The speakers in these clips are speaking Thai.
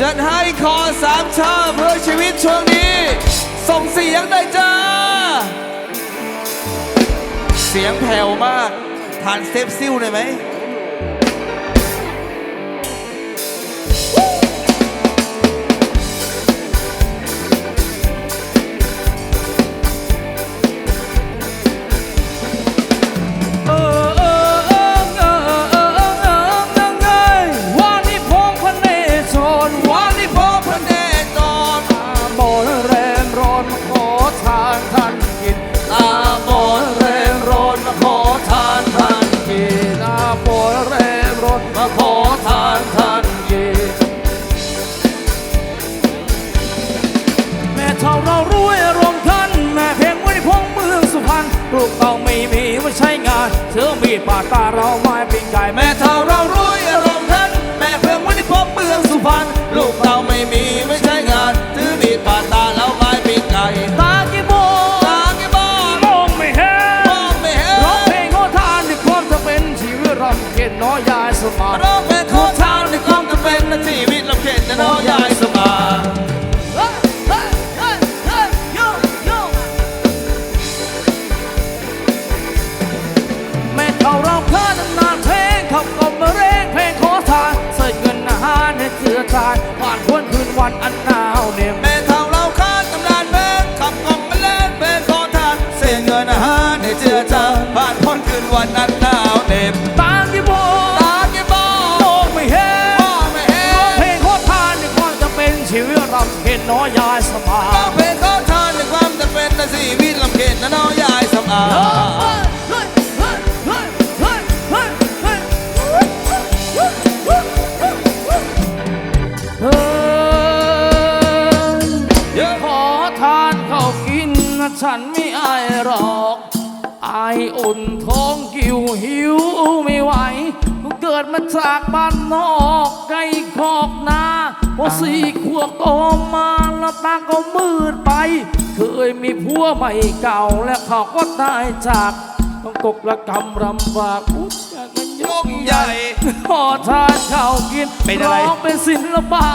จัดให้คอสามชาเพื่อชีวิตช่วงนี้ ส่งเสียงได้จ้า เสียงแผ่วมาก ทานเซฟซิลได้ไหม ต้องไม่มีไม่ใช้งานเธอมีดปาดตาเราไม่เป็นไก่แม่เท่า รให้เจือจานผ่านพ้นคืนวันอันหนาวเหน็บแม่เท่าเราค้านตำนานเพลงขับกล่อมมาเล่นเพลงขอทานเสียเงินอาหารให้เจือจางผ่านพ้นคืนวันอันหนาวเหน็บตามที่บอกตาแกบ้ามองไม่เห็นมองไม่เห็นร้องเพลงโคตรทานในความจะเป็นชีวิตรำเห็นน้อยยายสบาร้อยงเพลงขอทานในความจะเป็นในชีวิตลำเข็นนะน้องยายสมาน ฉันไม่อายหรอกอายอุ่นท้องกิวหิวไม่ไหวกูเกิดมาจากบ้านนอกไกลคอกนาพอสี่ขวบโตมาแล้วตาก็มืดไป เคยมีผัวใหม่เก่าและเขาก็ตายจากต้องกกละกำรำบากอุ๊ยอยากมันยยกกใหใหญ่ญ่ขอทานข้าวกินเป็นอะไรร้องเป็นศิลปะ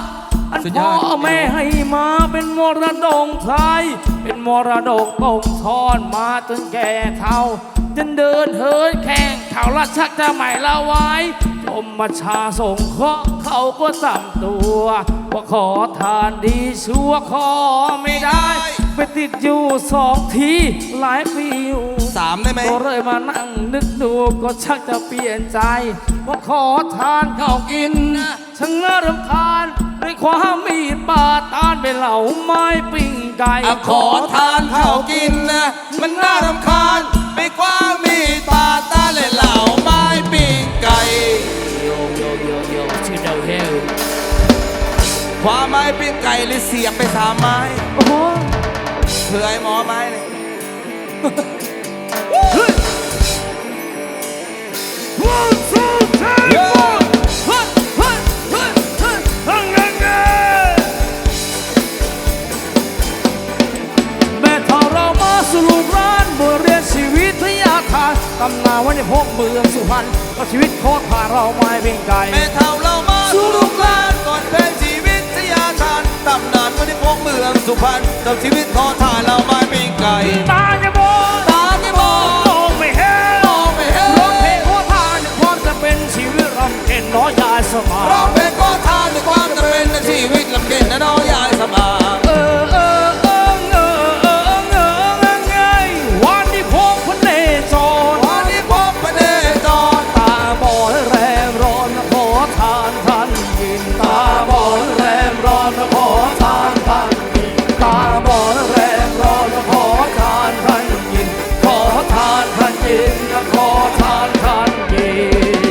อันสุดยพ่ออด แม่ให้มาเป็นมรดกไทย เป็นมรดกตกทอดมาจนแก่เท่าจนเดินเหินแข่งเขาละชักจะใหม่ละไว้จมมาชาส่งเคราะห์เขาก็สั่งตัว ว่าขอทานดีชัวร์ขอไม่ได้ ไปติดอยู่สองทีหลายปีอยู่ สามได้ไหม ก็เลยมานั่งนึกดูก็ชักจะเปลี่ยนใจว่าขอทานข้าวกิน เหล่าไม้ปิ้งไก่อะขอทานข้าวกินนะ มันน่ารำคาญไปกว่ามีดปาดตาเลยเหล่าไม้ปีงไก่โยโยโยโยชื่อเดาเฮลความไม้ปีงไก่เลยเสียบไปสามไม้โอ้โหเผื่อไอ้หมอไม้เลย One, two, ตำนานไว้ในพกเมืองสุพรรณก็ชีวิตโคตรผ่านเราไม่เพียงไกล แม่เท่าเรามาสู่ลูกหลานก่อนเป็นชีวิตทยาทานตำนานวันในพวกเมืองสุพรรณเจ้าชีวิตขอทานเราไม่เปีงไก่ 我赞叹你。